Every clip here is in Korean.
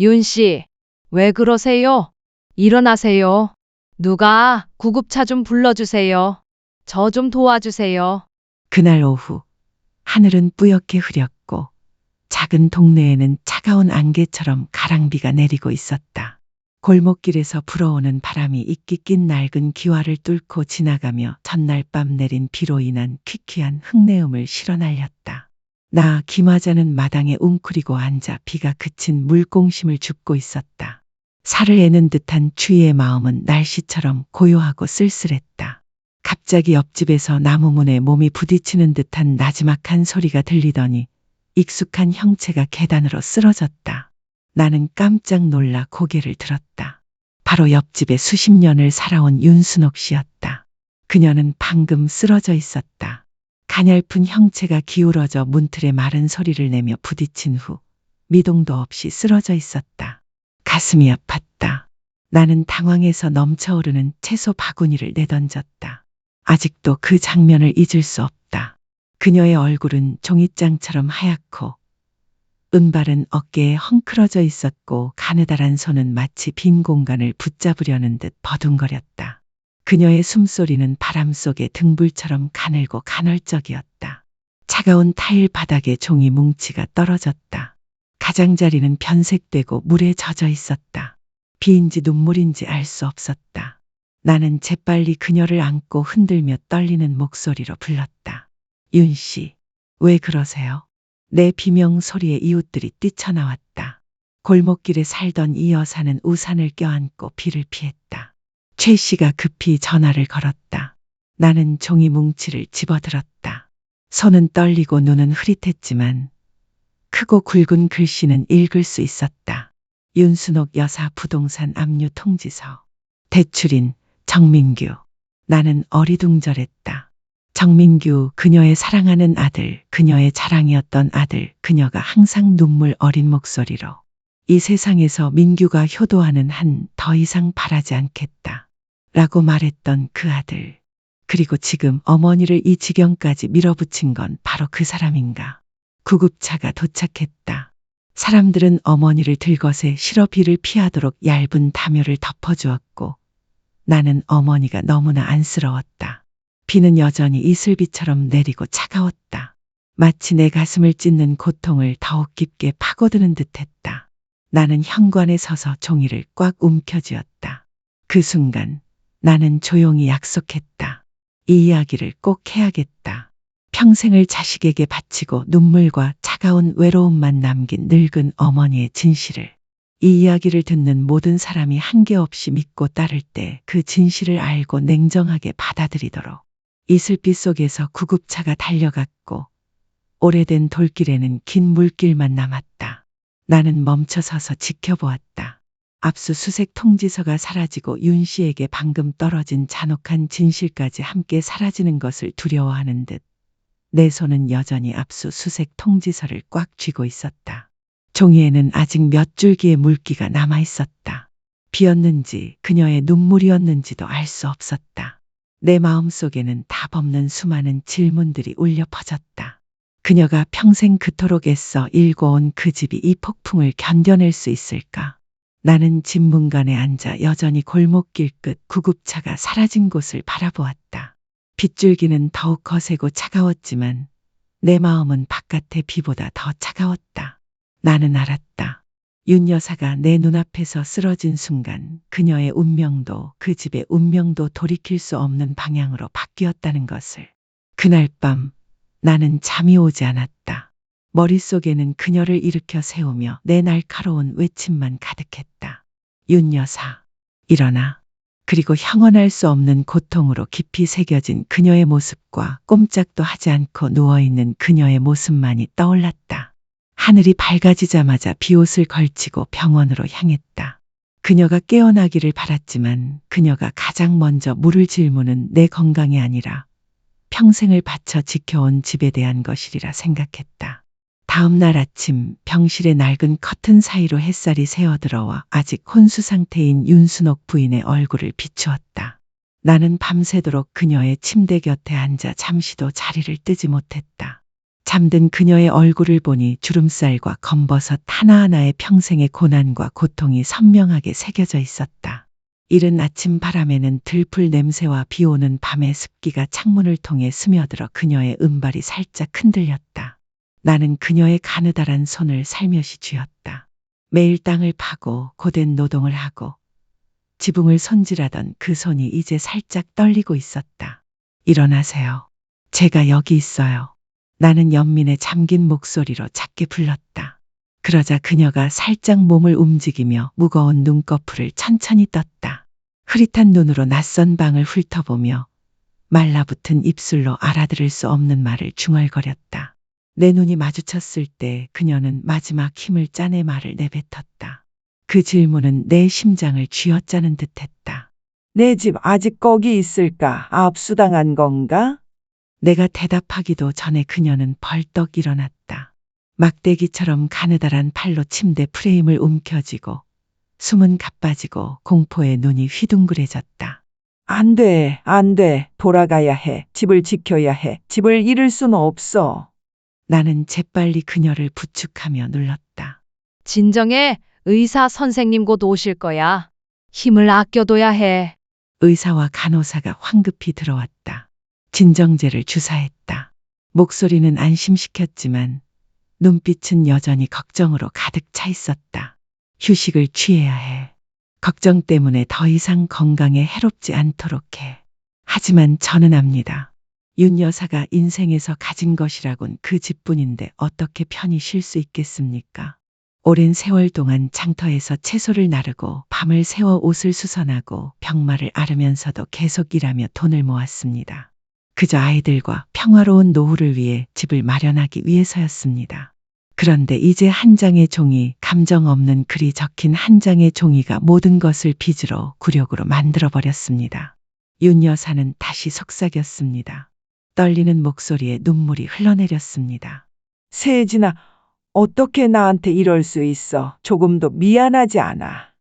윤 씨, 왜 그러세요? 일어나세요. 누가 구급차 좀 불러주세요. 저 좀 도와주세요. 그날 오후 하늘은 뿌옇게 흐렸고 작은 동네에는 차가운 안개처럼 가랑비가 내리고 있었다. 골목길에서 불어오는 바람이 이끼 낀 낡은 기와를 뚫고 지나가며 전날 밤 내린 비로 인한 퀴퀴한 흙내음을 실어 날렸다. 나 김화자는 마당에 웅크리고 앉아 비가 그친 물공심을 줍고 있었다. 살을 애는 듯한 추위의 마음은 날씨처럼 고요하고 쓸쓸했다. 갑자기 옆집에서 나무 문에 몸이 부딪히는 듯한 나지막한 소리가 들리더니 익숙한 형체가 계단으로 쓰러졌다. 나는 깜짝 놀라 고개를 들었다. 바로 옆집에 수십 년을 살아온 윤순옥 씨였다. 그녀는 방금 쓰러져 있었다. 가냘픈 형체가 기울어져 문틀에 마른 소리를 내며 부딪힌 후 미동도 없이 쓰러져 있었다. 가슴이 아팠다. 나는 당황해서 넘쳐오르는 채소 바구니를 내던졌다. 아직도 그 장면을 잊을 수 없다. 그녀의 얼굴은 종이장처럼 하얗고 은발은 어깨에 헝클어져 있었고 가느다란 손은 마치 빈 공간을 붙잡으려는 듯 버둥거렸다. 그녀의 숨소리는 바람 속에 등불처럼 가늘고 간헐적이었다. 차가운 타일 바닥에 종이 뭉치가 떨어졌다. 가장자리는 변색되고 물에 젖어 있었다. 비인지 눈물인지 알 수 없었다. 나는 재빨리 그녀를 안고 흔들며 떨리는 목소리로 불렀다. 윤 씨, 왜 그러세요? 내 비명 소리에 이웃들이 뛰쳐나왔다. 골목길에 살던 이 여사는 우산을 껴안고 비를 피했다. 최 씨가 급히 전화를 걸었다. 나는 종이 뭉치를 집어들었다. 손은 떨리고 눈은 흐릿했지만 크고 굵은 글씨는 읽을 수 있었다. 윤순옥 여사 부동산 압류 통지서. 대출인 정민규. 나는 어리둥절했다. 정민규, 그녀의 사랑하는 아들, 그녀의 자랑이었던 아들, 그녀가 항상 눈물 어린 목소리로 이 세상에서 민규가 효도하는 한 더 이상 바라지 않겠다. 라고 말했던 그 아들. 그리고 지금 어머니를 이 지경까지 밀어붙인 건 바로 그 사람인가. 구급차가 도착했다. 사람들은 어머니를 들것에 실어 비를 피하도록 얇은 담요를 덮어주었고 나는 어머니가 너무나 안쓰러웠다. 비는 여전히 이슬비처럼 내리고 차가웠다. 마치 내 가슴을 찢는 고통을 더욱 깊게 파고드는 듯했다. 나는 현관에 서서 종이를 꽉 움켜쥐었다. 그 순간 나는 조용히 약속했다. 이 이야기를 꼭 해야겠다. 평생을 자식에게 바치고 눈물과 차가운 외로움만 남긴 늙은 어머니의 진실을. 이 이야기를 듣는 모든 사람이 한계 없이 믿고 따를 때 그 진실을 알고 냉정하게 받아들이도록. 이슬빛 속에서 구급차가 달려갔고 오래된 돌길에는 긴 물길만 남았다. 나는 멈춰서서 지켜보았다. 압수수색 통지서가 사라지고 윤 씨에게 방금 떨어진 잔혹한 진실까지 함께 사라지는 것을 두려워하는 듯 내 손은 여전히 압수수색 통지서를 꽉 쥐고 있었다. 종이에는 아직 몇 줄기의 물기가 남아 있었다. 비었는지 그녀의 눈물이었는지도 알 수 없었다. 내 마음 속에는 답 없는 수많은 질문들이 울려 퍼졌다. 그녀가 평생 그토록 애써 일궈온 그 집이 이 폭풍을 견뎌낼 수 있을까? 나는 집 문간에 앉아 여전히 골목길 끝 구급차가 사라진 곳을 바라보았다. 빗줄기는 더욱 거세고 차가웠지만 내 마음은 바깥의 비보다 더 차가웠다. 나는 알았다. 윤 여사가 내 눈앞에서 쓰러진 순간 그녀의 운명도 그 집의 운명도 돌이킬 수 없는 방향으로 바뀌었다는 것을. 그날 밤 나는 잠이 오지 않았다. 머릿속에는 그녀를 일으켜 세우며 내 날카로운 외침만 가득했다. 윤 여사, 일어나. 그리고 형언할 수 없는 고통으로 깊이 새겨진 그녀의 모습과 꼼짝도 하지 않고 누워있는 그녀의 모습만이 떠올랐다. 하늘이 밝아지자마자 비옷을 걸치고 병원으로 향했다. 그녀가 깨어나기를 바랐지만 그녀가 가장 먼저 물을 질문은 내 건강이 아니라 평생을 바쳐 지켜온 집에 대한 것이리라 생각했다. 다음 날 아침 병실의 낡은 커튼 사이로 햇살이 새어들어와 아직 혼수 상태인 윤순옥 부인의 얼굴을 비추었다. 나는 밤새도록 그녀의 침대 곁에 앉아 잠시도 자리를 뜨지 못했다. 잠든 그녀의 얼굴을 보니 주름살과 검버섯 하나하나의 평생의 고난과 고통이 선명하게 새겨져 있었다. 이른 아침 바람에는 들풀 냄새와 비 오는 밤의 습기가 창문을 통해 스며들어 그녀의 은발이 살짝 흔들렸다. 나는 그녀의 가느다란 손을 살며시 쥐었다. 매일 땅을 파고 고된 노동을 하고 지붕을 손질하던 그 손이 이제 살짝 떨리고 있었다. 일어나세요. 제가 여기 있어요. 나는 연민의 잠긴 목소리로 작게 불렀다. 그러자 그녀가 살짝 몸을 움직이며 무거운 눈꺼풀을 천천히 떴다. 흐릿한 눈으로 낯선 방을 훑어보며 말라붙은 입술로 알아들을 수 없는 말을 중얼거렸다. 내 눈이 마주쳤을 때 그녀는 마지막 힘을 짜내 말을 내뱉었다. 그 질문은 내 심장을 쥐어짜는 듯했다. 내 집 아직 거기 있을까? 압수당한 건가? 내가 대답하기도 전에 그녀는 벌떡 일어났다. 막대기처럼 가느다란 팔로 침대 프레임을 움켜쥐고 숨은 가빠지고 공포에 눈이 휘둥그레졌다. 안 돼, 안 돼. 돌아가야 해. 집을 지켜야 해. 집을 잃을 수는 없어. 나는 재빨리 그녀를 부축하며 눌렀다. 진정해. 의사 선생님 곧 오실 거야. 힘을 아껴둬야 해. 의사와 간호사가 황급히 들어왔다. 진정제를 주사했다. 목소리는 안심시켰지만 눈빛은 여전히 걱정으로 가득 차 있었다. 휴식을 취해야 해. 걱정 때문에 더 이상 건강에 해롭지 않도록 해. 하지만 저는 압니다. 윤 여사가 인생에서 가진 것이라곤 그 집뿐인데 어떻게 편히 쉴 수 있겠습니까? 오랜 세월 동안 장터에서 채소를 나르고 밤을 새워 옷을 수선하고 병마를 앓으면서도 계속 일하며 돈을 모았습니다. 그저 아이들과 평화로운 노후를 위해 집을 마련하기 위해서였습니다. 그런데 이제 한 장의 종이 감정 없는 글이 적힌 한 장의 종이가 모든 것을 빚으로 굴욕으로 만들어 버렸습니다. 윤 여사는 다시 속삭였습니다. 떨리는 목소리에 눈물이 흘러내렸습니다. 세진아, 어떻게 나한테 이럴 수 있어? 조금도 미안하지 않아.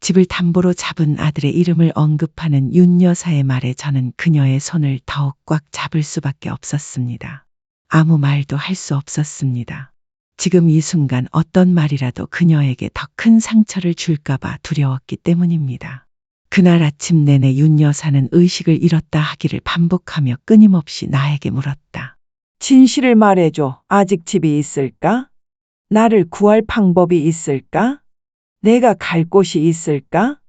집을 담보로 잡은 아들의 이름을 언급하는 윤 여사의 말에 저는 그녀의 손을 더욱 꽉 잡을 수밖에 없었습니다. 아무 말도 할 수 없었습니다. 지금 이 순간 어떤 말이라도 그녀에게 더 큰 상처를 줄까봐 두려웠기 때문입니다. 그날 아침 내내 윤 여사는 의식을 잃었다 하기를 반복하며 끊임없이 나에게 물었다. 진실을 말해줘. 아직 집이 있을까? 나를 구할 방법이 있을까? 내가 갈 곳이 있을까?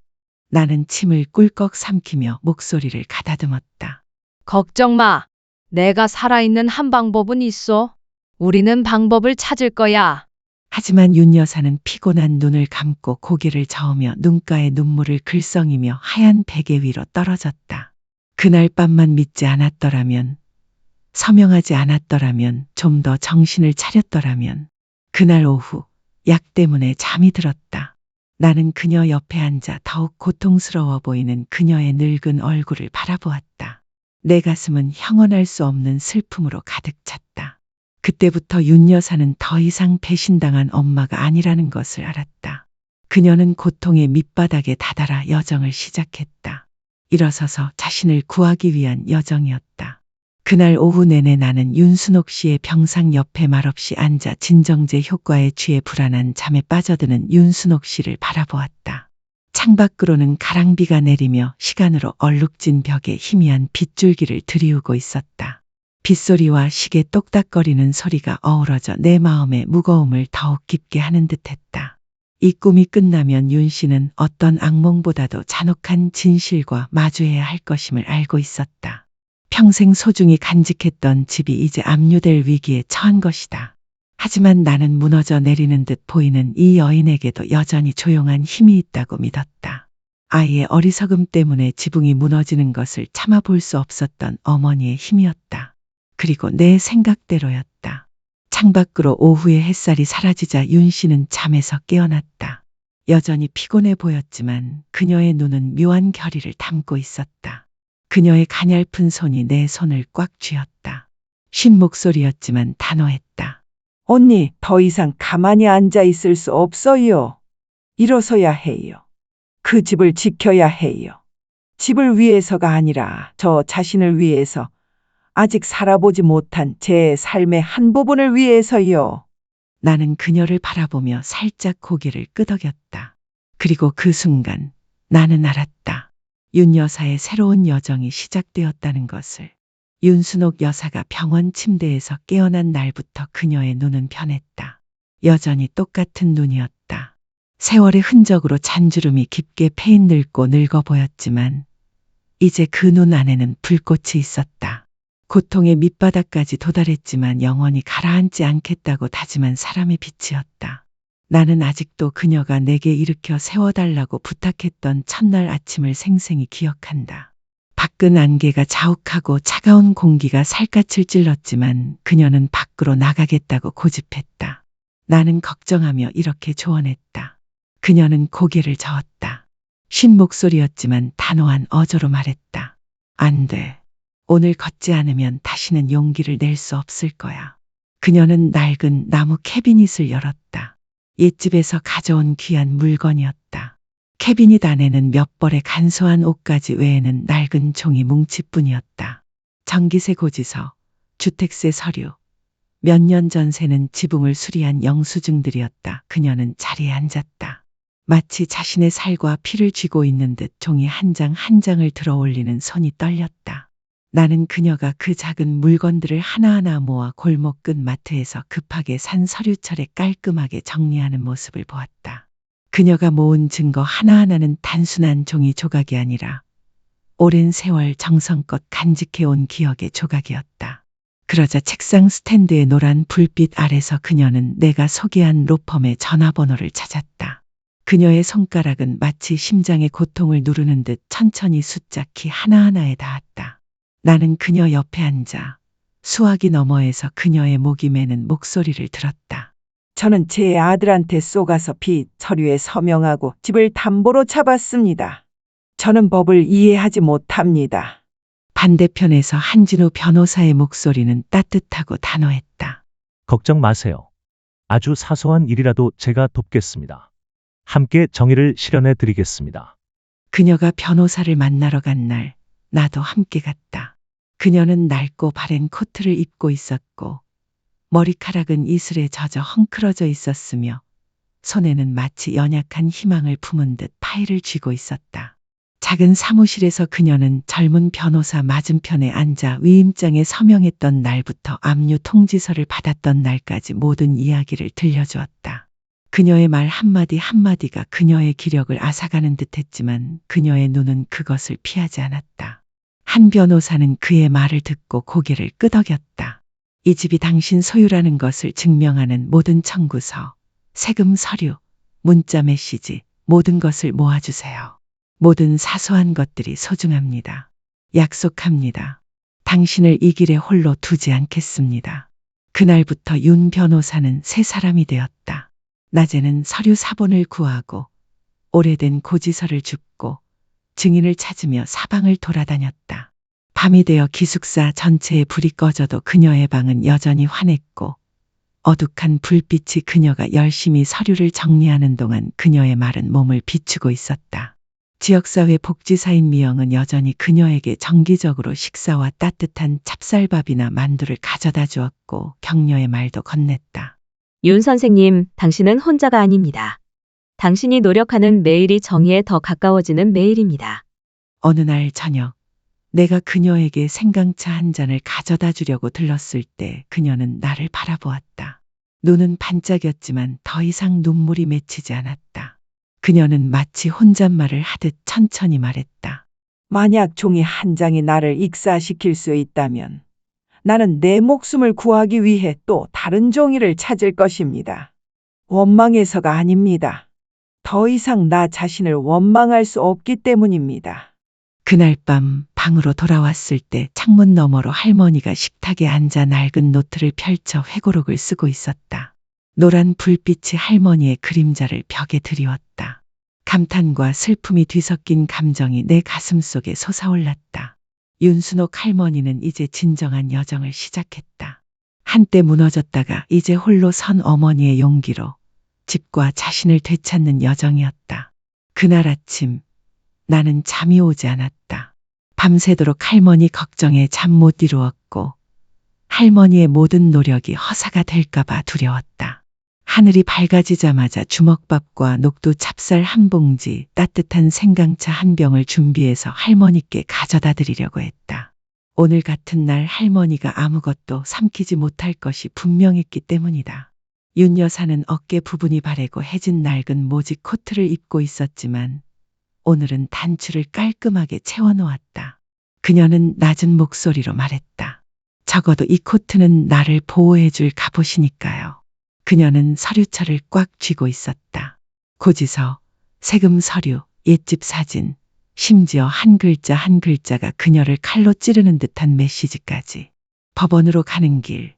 나는 침을 꿀꺽 삼키며 목소리를 가다듬었다. 걱정 마. 내가 살아있는 한 방법은 있어. 우리는 방법을 찾을 거야. 하지만 윤 여사는 피곤한 눈을 감고 고개를 저으며 눈가에 눈물을 글썽이며 하얀 베개 위로 떨어졌다. 그날 밤만 믿지 않았더라면, 서명하지 않았더라면, 좀 더 정신을 차렸더라면, 그날 오후 약 때문에 잠이 들었다. 나는 그녀 옆에 앉아 더욱 고통스러워 보이는 그녀의 늙은 얼굴을 바라보았다. 내 가슴은 형언할 수 없는 슬픔으로 가득 찼다. 그때부터 윤 여사는 더 이상 배신당한 엄마가 아니라는 것을 알았다. 그녀는 고통의 밑바닥에 다다라 여정을 시작했다. 일어서서 자신을 구하기 위한 여정이었다. 그날 오후 내내 나는 윤순옥 씨의 병상 옆에 말없이 앉아 진정제 효과에 취해 불안한 잠에 빠져드는 윤순옥 씨를 바라보았다. 창밖으로는 가랑비가 내리며 시간으로 얼룩진 벽에 희미한 빗줄기를 들이우고 있었다. 빗소리와 시계 똑딱거리는 소리가 어우러져 내 마음의 무거움을 더욱 깊게 하는 듯했다. 이 꿈이 끝나면 윤 씨는 어떤 악몽보다도 잔혹한 진실과 마주해야 할 것임을 알고 있었다. 평생 소중히 간직했던 집이 이제 압류될 위기에 처한 것이다. 하지만 나는 무너져 내리는 듯 보이는 이 여인에게도 여전히 조용한 힘이 있다고 믿었다. 아이의 어리석음 때문에 지붕이 무너지는 것을 참아볼 수 없었던 어머니의 힘이었다. 그리고 내 생각대로였다. 창밖으로 오후의 햇살이 사라지자 윤 씨는 잠에서 깨어났다. 여전히 피곤해 보였지만 그녀의 눈은 묘한 결의를 담고 있었다. 그녀의 가냘픈 손이 내 손을 꽉 쥐었다. 쉰 목소리였지만 단호했다. 언니, 더 이상 가만히 앉아 있을 수 없어요. 일어서야 해요. 그 집을 지켜야 해요. 집을 위해서가 아니라 저 자신을 위해서, 아직 살아보지 못한 제 삶의 한 부분을 위해서요. 나는 그녀를 바라보며 살짝 고개를 끄덕였다. 그리고 그 순간 나는 알았다. 윤 여사의 새로운 여정이 시작되었다는 것을. 윤순옥 여사가 병원 침대에서 깨어난 날부터 그녀의 눈은 변했다. 여전히 똑같은 눈이었다. 세월의 흔적으로 잔주름이 깊게 패인 늙고 늙어 보였지만 이제 그 눈 안에는 불꽃이 있었다. 고통의 밑바닥까지 도달했지만 영원히 가라앉지 않겠다고 다짐한 사람의 빛이었다. 나는 아직도 그녀가 내게 일으켜 세워달라고 부탁했던 첫날 아침을 생생히 기억한다. 밖은 안개가 자욱하고 차가운 공기가 살갗을 찔렀지만 그녀는 밖으로 나가겠다고 고집했다. 나는 걱정하며 이렇게 조언했다. 그녀는 고개를 저었다. 쉰 목소리였지만 단호한 어조로 말했다. 안 돼. 오늘 걷지 않으면 다시는 용기를 낼 수 없을 거야. 그녀는 낡은 나무 캐비닛을 열었다. 옛집에서 가져온 귀한 물건이었다. 캐비닛 안에는 몇 벌의 간소한 옷가지 외에는 낡은 종이 뭉치뿐이었다. 전기세 고지서, 주택세 서류, 몇 년 전세는 지붕을 수리한 영수증들이었다. 그녀는 자리에 앉았다. 마치 자신의 살과 피를 쥐고 있는 듯 종이 한 장한 장을 들어 올리는 손이 떨렸다. 나는 그녀가 그 작은 물건들을 하나하나 모아 골목 끝 마트에서 급하게 산 서류철에 깔끔하게 정리하는 모습을 보았다. 그녀가 모은 증거 하나하나는 단순한 종이 조각이 아니라 오랜 세월 정성껏 간직해온 기억의 조각이었다. 그러자 책상 스탠드의 노란 불빛 아래서 그녀는 내가 소개한 로펌의 전화번호를 찾았다. 그녀의 손가락은 마치 심장의 고통을 누르는 듯 천천히 숫자 키 하나하나에 닿았다. 나는 그녀 옆에 앉아 수화기 너머에서 그녀의 목이 매는 목소리를 들었다. 저는 제 아들한테 쏘가서 빚 서류에 서명하고 집을 담보로 잡았습니다. 저는 법을 이해하지 못합니다. 반대편에서 한진우 변호사의 목소리는 따뜻하고 단호했다. 걱정 마세요. 아주 사소한 일이라도 제가 돕겠습니다. 함께 정의를 실현해 드리겠습니다. 그녀가 변호사를 만나러 간 날, 나도 함께 갔다. 그녀는 낡고 바랜 코트를 입고 있었고, 머리카락은 이슬에 젖어 헝클어져 있었으며, 손에는 마치 연약한 희망을 품은 듯 파일을 쥐고 있었다. 작은 사무실에서 그녀는 젊은 변호사 맞은편에 앉아 위임장에 서명했던 날부터 압류 통지서를 받았던 날까지 모든 이야기를 들려주었다. 그녀의 말 한마디 한마디가 그녀의 기력을 앗아가는 듯 했지만 그녀의 눈은 그것을 피하지 않았다. 한 변호사는 그의 말을 듣고 고개를 끄덕였다. 이 집이 당신 소유라는 것을 증명하는 모든 청구서, 세금 서류, 문자 메시지, 모든 것을 모아주세요. 모든 사소한 것들이 소중합니다. 약속합니다. 당신을 이 길에 홀로 두지 않겠습니다. 그날부터 윤 변호사는 새 사람이 되었다. 낮에는 서류 사본을 구하고 오래된 고지서를 줍고 증인을 찾으며 사방을 돌아다녔다. 밤이 되어 기숙사 전체에 불이 꺼져도 그녀의 방은 여전히 환했고 어둑한 불빛이 그녀가 열심히 서류를 정리하는 동안 그녀의 마른 몸을 비추고 있었다. 지역사회 복지사인 미영은 여전히 그녀에게 정기적으로 식사와 따뜻한 찹쌀밥이나 만두를 가져다 주었고 격려의 말도 건넸다. 윤 선생님, 당신은 혼자가 아닙니다. 당신이 노력하는 매일이 정의에 더 가까워지는 매일입니다. 어느 날 저녁, 내가 그녀에게 생강차 한 잔을 가져다 주려고 들렀을 때 그녀는 나를 바라보았다. 눈은 반짝였지만 더 이상 눈물이 맺히지 않았다. 그녀는 마치 혼잣말을 하듯 천천히 말했다. 만약 종이 한 장이 나를 익사시킬 수 있다면 나는 내 목숨을 구하기 위해 또 다른 종이를 찾을 것입니다. 원망해서가 아닙니다. 더 이상 나 자신을 원망할 수 없기 때문입니다. 그날 밤 방으로 돌아왔을 때 창문 너머로 할머니가 식탁에 앉아 낡은 노트를 펼쳐 회고록을 쓰고 있었다. 노란 불빛이 할머니의 그림자를 벽에 드리웠다. 감탄과 슬픔이 뒤섞인 감정이 내 가슴 속에 솟아올랐다. 윤순옥 할머니는 이제 진정한 여정을 시작했다. 한때 무너졌다가 이제 홀로 선 어머니의 용기로 집과 자신을 되찾는 여정이었다. 그날 아침 나는 잠이 오지 않았다. 밤새도록 할머니 걱정에 잠 못 이루었고 할머니의 모든 노력이 허사가 될까봐 두려웠다. 하늘이 밝아지자마자 주먹밥과 녹두 찹쌀 한 봉지, 따뜻한 생강차 한 병을 준비해서 할머니께 가져다 드리려고 했다. 오늘 같은 날 할머니가 아무것도 삼키지 못할 것이 분명했기 때문이다. 윤 여사는 어깨 부분이 바래고 해진 낡은 모직 코트를 입고 있었지만 오늘은 단추를 깔끔하게 채워놓았다. 그녀는 낮은 목소리로 말했다. 적어도 이 코트는 나를 보호해줄 갑옷이니까요. 그녀는 서류철을 꽉 쥐고 있었다. 고지서, 세금 서류, 옛집 사진, 심지어 한 글자 한 글자가 그녀를 칼로 찌르는 듯한 메시지까지. 법원으로 가는 길.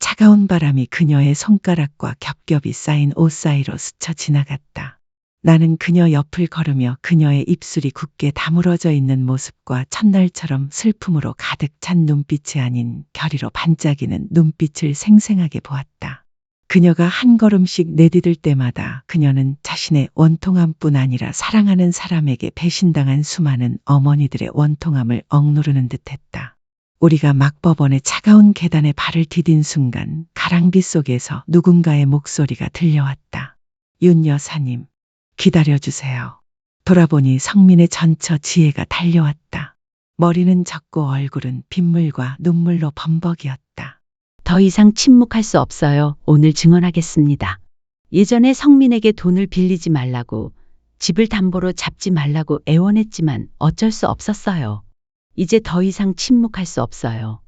차가운 바람이 그녀의 손가락과 겹겹이 쌓인 옷 사이로 스쳐 지나갔다. 나는 그녀 옆을 걸으며 그녀의 입술이 굳게 다물어져 있는 모습과 첫날처럼 슬픔으로 가득 찬 눈빛이 아닌 결의로 반짝이는 눈빛을 생생하게 보았다. 그녀가 한 걸음씩 내디딜 때마다 그녀는 자신의 원통함뿐 아니라 사랑하는 사람에게 배신당한 수많은 어머니들의 원통함을 억누르는 듯했다. 우리가 막 법원의 차가운 계단에 발을 디딘 순간 가랑비 속에서 누군가의 목소리가 들려왔다. 윤 여사님, 기다려주세요. 돌아보니 성민의 전처 지혜가 달려왔다. 머리는 적고 얼굴은 빗물과 눈물로 범벅이었다. 더 이상 침묵할 수 없어요. 오늘 증언하겠습니다. 예전에 성민에게 돈을 빌리지 말라고, 집을 담보로 잡지 말라고 애원했지만 어쩔 수 없었어요. 이제 더 이상 침묵할 수 없어요.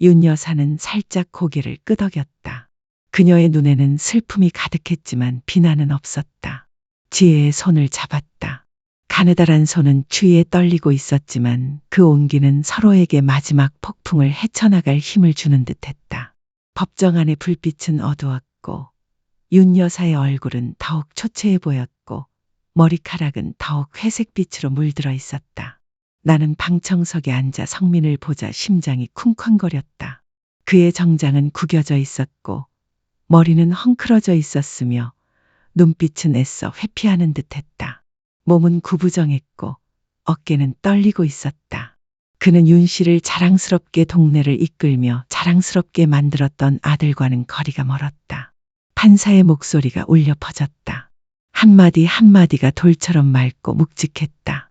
윤 여사는 살짝 고개를 끄덕였다. 그녀의 눈에는 슬픔이 가득했지만 비난은 없었다. 지혜의 손을 잡았다. 가느다란 손은 추위에 떨리고 있었지만 그 온기는 서로에게 마지막 폭풍을 헤쳐나갈 힘을 주는 듯했다. 법정 안의 불빛은 어두웠고 윤 여사의 얼굴은 더욱 초췌해 보였고 머리카락은 더욱 회색빛으로 물들어 있었다. 나는 방청석에 앉아 성민을 보자 심장이 쿵쾅거렸다. 그의 정장은 구겨져 있었고 머리는 헝클어져 있었으며 눈빛은 애써 회피하는 듯했다. 몸은 구부정했고 어깨는 떨리고 있었다. 그는 윤 씨를 자랑스럽게 동네를 이끌며 자랑스럽게 만들었던 아들과는 거리가 멀었다. 판사의 목소리가 울려 퍼졌다. 한마디 한마디가 돌처럼 맑고 묵직했다.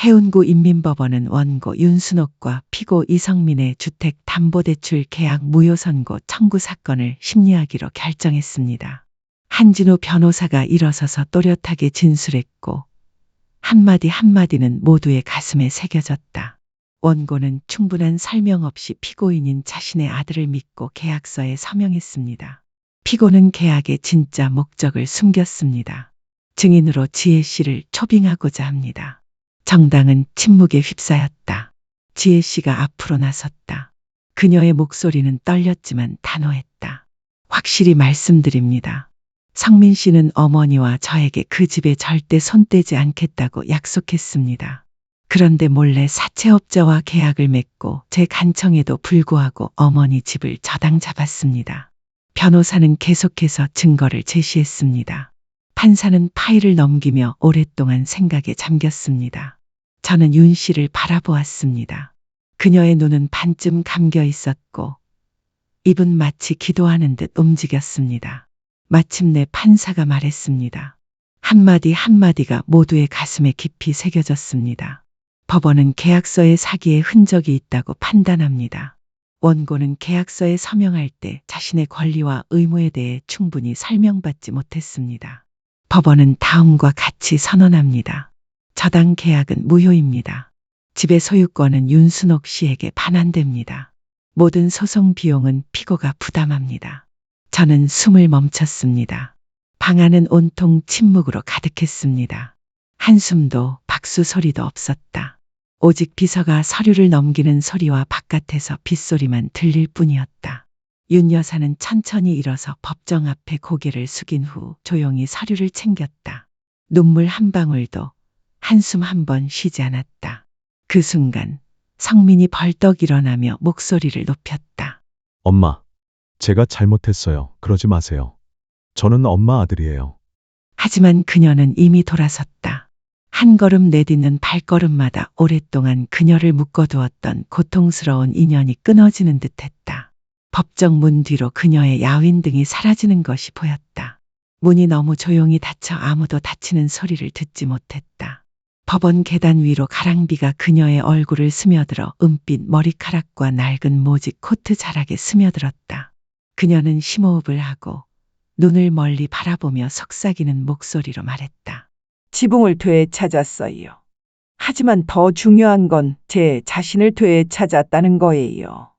해운구 인민법원은 원고 윤순옥과 피고 이성민의 주택 담보대출 계약 무효 선고 청구 사건을 심리하기로 결정했습니다. 한진우 변호사가 일어서서 또렷하게 진술했고 한마디 한마디는 모두의 가슴에 새겨졌다. 원고는 충분한 설명 없이 피고인인 자신의 아들을 믿고 계약서에 서명했습니다. 피고는 계약의 진짜 목적을 숨겼습니다. 증인으로 지혜 씨를 초빙하고자 합니다. 정당은 침묵에 휩싸였다. 지혜 씨가 앞으로 나섰다. 그녀의 목소리는 떨렸지만 단호했다. 확실히 말씀드립니다. 성민 씨는 어머니와 저에게 그 집에 절대 손대지 않겠다고 약속했습니다. 그런데 몰래 사채업자와 계약을 맺고 제 간청에도 불구하고 어머니 집을 저당 잡았습니다. 변호사는 계속해서 증거를 제시했습니다. 판사는 파일을 넘기며 오랫동안 생각에 잠겼습니다. 저는 윤 씨를 바라보았습니다. 그녀의 눈은 반쯤 감겨 있었고 입은 마치 기도하는 듯 움직였습니다. 마침내 판사가 말했습니다. 한마디 한마디가 모두의 가슴에 깊이 새겨졌습니다. 법원은 계약서에 사기의 흔적이 있다고 판단합니다. 원고는 계약서에 서명할 때 자신의 권리와 의무에 대해 충분히 설명받지 못했습니다. 법원은 다음과 같이 선언합니다. 저당 계약은 무효입니다. 집의 소유권은 윤순옥 씨에게 반환됩니다. 모든 소송 비용은 피고가 부담합니다. 저는 숨을 멈췄습니다. 방 안은 온통 침묵으로 가득했습니다. 한숨도 박수 소리도 없었다. 오직 비서가 서류를 넘기는 소리와 바깥에서 빗소리만 들릴 뿐이었다. 윤 여사는 천천히 일어서 법정 앞에 고개를 숙인 후 조용히 서류를 챙겼다. 눈물 한 방울도 한숨 한 번 쉬지 않았다. 그 순간 성민이 벌떡 일어나며 목소리를 높였다. 엄마, 제가 잘못했어요. 그러지 마세요. 저는 엄마 아들이에요. 하지만 그녀는 이미 돌아섰다. 한 걸음 내딛는 발걸음마다 오랫동안 그녀를 묶어두었던 고통스러운 인연이 끊어지는 듯했다. 법정 문 뒤로 그녀의 야윈 등이 사라지는 것이 보였다. 문이 너무 조용히 닫혀 아무도 닫히는 소리를 듣지 못했다. 법원 계단 위로 가랑비가 그녀의 얼굴을 스며들어 은빛 머리카락과 낡은 모직 코트 자락에 스며들었다. 그녀는 심호흡을 하고 눈을 멀리 바라보며 속삭이는 목소리로 말했다. 지붕을 되찾았어요. 하지만 더 중요한 건 제 자신을 되찾았다는 거예요.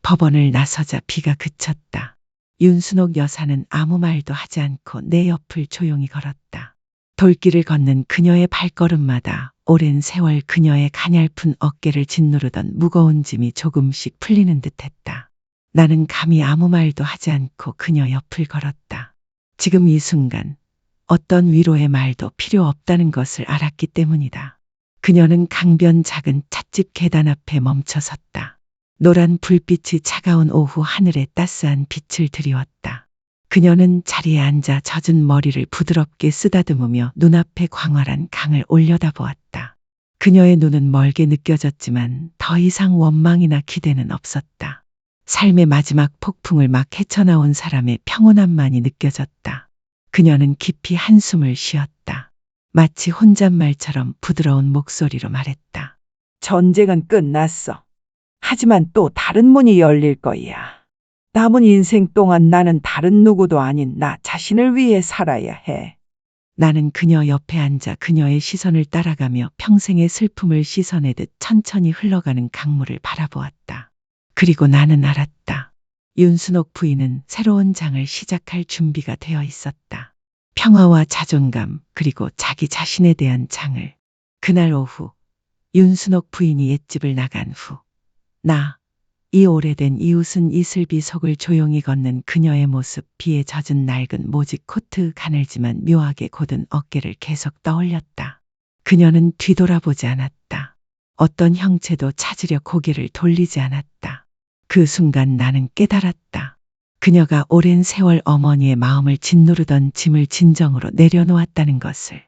법원을 나서자 비가 그쳤다. 윤순옥 여사는 아무 말도 하지 않고 내 옆을 조용히 걸었다. 돌길을 걷는 그녀의 발걸음마다 오랜 세월 그녀의 가냘픈 어깨를 짓누르던 무거운 짐이 조금씩 풀리는 듯했다. 나는 감히 아무 말도 하지 않고 그녀 옆을 걸었다. 지금 이 순간 어떤 위로의 말도 필요 없다는 것을 알았기 때문이다. 그녀는 강변 작은 찻집 계단 앞에 멈춰 섰다. 노란 불빛이 차가운 오후 하늘에 따스한 빛을 드리웠다. 그녀는 자리에 앉아 젖은 머리를 부드럽게 쓰다듬으며 눈앞의 광활한 강을 올려다보았다. 그녀의 눈은 멀게 느껴졌지만 더 이상 원망이나 기대는 없었다. 삶의 마지막 폭풍을 막 헤쳐나온 사람의 평온함만이 느껴졌다. 그녀는 깊이 한숨을 쉬었다. 마치 혼잣말처럼 부드러운 목소리로 말했다. 전쟁은 끝났어. 하지만 또 다른 문이 열릴 거야. 남은 인생 동안 나는 다른 누구도 아닌 나 자신을 위해 살아야 해. 나는 그녀 옆에 앉아 그녀의 시선을 따라가며 평생의 슬픔을 씻어내듯 천천히 흘러가는 강물을 바라보았다. 그리고 나는 알았다. 윤순옥 부인은 새로운 장을 시작할 준비가 되어 있었다. 평화와 자존감, 그리고 자기 자신에 대한 장을. 그날 오후, 윤순옥 부인이 옛집을 나간 후, 나, 이 오래된 이웃은 이슬비 속을 조용히 걷는 그녀의 모습, 비에 젖은 낡은 모직 코트 가늘지만 묘하게 곧은 어깨를 계속 떠올렸다. 그녀는 뒤돌아보지 않았다. 어떤 형체도 찾으려 고개를 돌리지 않았다. 그 순간 나는 깨달았다. 그녀가 오랜 세월 어머니의 마음을 짓누르던 짐을 진정으로 내려놓았다는 것을.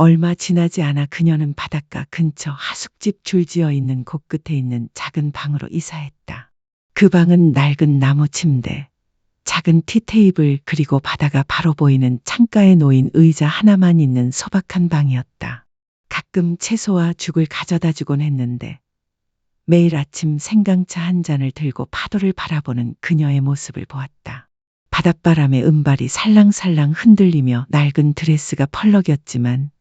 얼마 지나지 않아 그녀는 바닷가 근처 하숙집 줄지어 있는 곳 끝에 있는 작은 방으로 이사했다. 그 방은 낡은 나무 침대, 작은 티테이블 그리고 바다가 바로 보이는 창가에 놓인 의자 하나만 있는 소박한 방이었다. 가끔 채소와 죽을 가져다 주곤 했는데 매일 아침 생강차 한 잔을 들고 파도를 바라보는 그녀의 모습을 보았다. 바닷바람에 은발이 살랑살랑 흔들리며 낡은 드레스가 펄럭였지만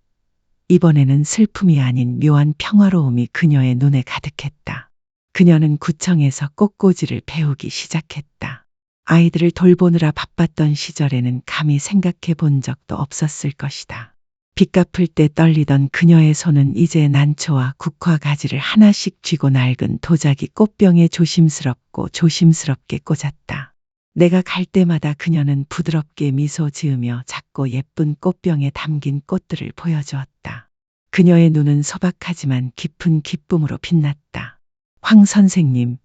이번에는 슬픔이 아닌 묘한 평화로움이 그녀의 눈에 가득했다. 그녀는 구청에서 꽃꽂이를 배우기 시작했다. 아이들을 돌보느라 바빴던 시절에는 감히 생각해 본 적도 없었을 것이다. 빚 갚을 때 떨리던 그녀의 손은 이제 난초와 국화 가지를 하나씩 쥐고 낡은 도자기 꽃병에 조심스럽고 조심스럽게 꽂았다. 내가 갈 때마다 그녀는 부드럽게 미소 지으며 작고 예쁜 꽃병에 담긴 꽃들을 보여주었다. 그녀의 눈은 소박하지만 깊은 기쁨으로 빛났다. 황 선생님,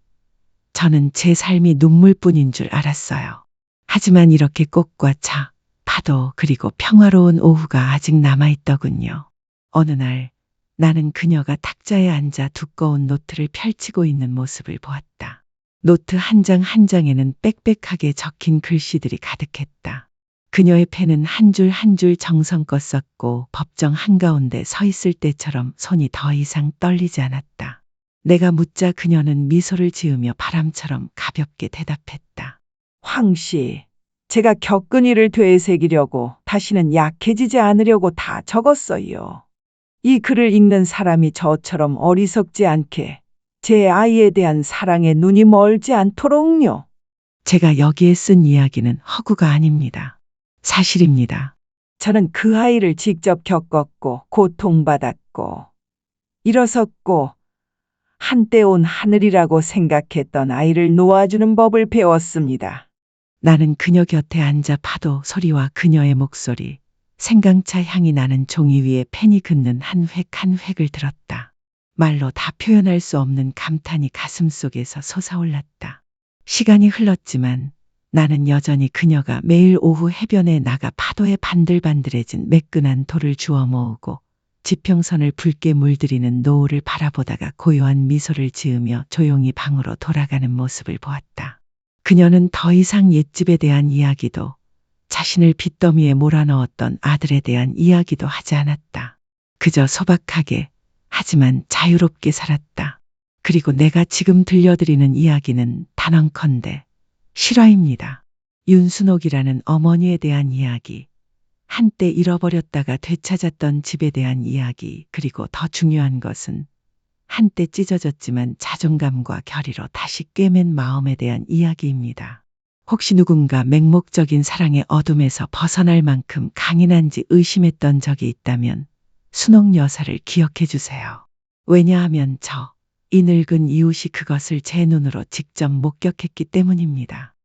저는 제 삶이 눈물뿐인 줄 알았어요. 하지만 이렇게 꽃과 차, 파도, 그리고 평화로운 오후가 아직 남아있더군요. 어느 날, 나는 그녀가 탁자에 앉아 두꺼운 노트를 펼치고 있는 모습을 보았다. 노트 한 장 한 장에는 빽빽하게 적힌 글씨들이 가득했다. 그녀의 펜은 한 줄 한 줄 정성껏 썼고 법정 한가운데 서 있을 때처럼 손이 더 이상 떨리지 않았다. 내가 묻자 그녀는 미소를 지으며 바람처럼 가볍게 대답했다. 황 씨, 제가 겪은 일을 되새기려고 다시는 약해지지 않으려고 다 적었어요. 이 글을 읽는 사람이 저처럼 어리석지 않게 제 아이에 대한 사랑에 눈이 멀지 않도록요. 제가 여기에 쓴 이야기는 허구가 아닙니다. 사실입니다. 저는 그 아이를 직접 겪었고 고통받았고 일어섰고 한때 온 하늘이라고 생각했던 아이를 놓아주는 법을 배웠습니다. 나는 그녀 곁에 앉아 파도 소리와 그녀의 목소리, 생강차 향이 나는 종이 위에 펜이 긋는 한 획 한 획을 들었다. 말로 다 표현할 수 없는 감탄이 가슴 속에서 솟아올랐다. 시간이 흘렀지만 나는 여전히 그녀가 매일 오후 해변에 나가 파도에 반들반들해진 매끈한 돌을 주워 모으고 지평선을 붉게 물들이는 노을을 바라보다가 고요한 미소를 지으며 조용히 방으로 돌아가는 모습을 보았다. 그녀는 더 이상 옛집에 대한 이야기도 자신을 빚더미에 몰아넣었던 아들에 대한 이야기도 하지 않았다. 그저 소박하게 하지만 자유롭게 살았다. 그리고 내가 지금 들려드리는 이야기는 단언컨대 실화입니다. 윤순옥이라는 어머니에 대한 이야기, 한때 잃어버렸다가 되찾았던 집에 대한 이야기, 그리고 더 중요한 것은 한때 찢어졌지만 자존감과 결의로 다시 꿰맨 마음에 대한 이야기입니다. 혹시 누군가 맹목적인 사랑의 어둠에서 벗어날 만큼 강인한지 의심했던 적이 있다면 순옥 여사를 기억해 주세요. 왜냐하면 저, 이 늙은 이웃이 그것을 제 눈으로 직접 목격했기 때문입니다.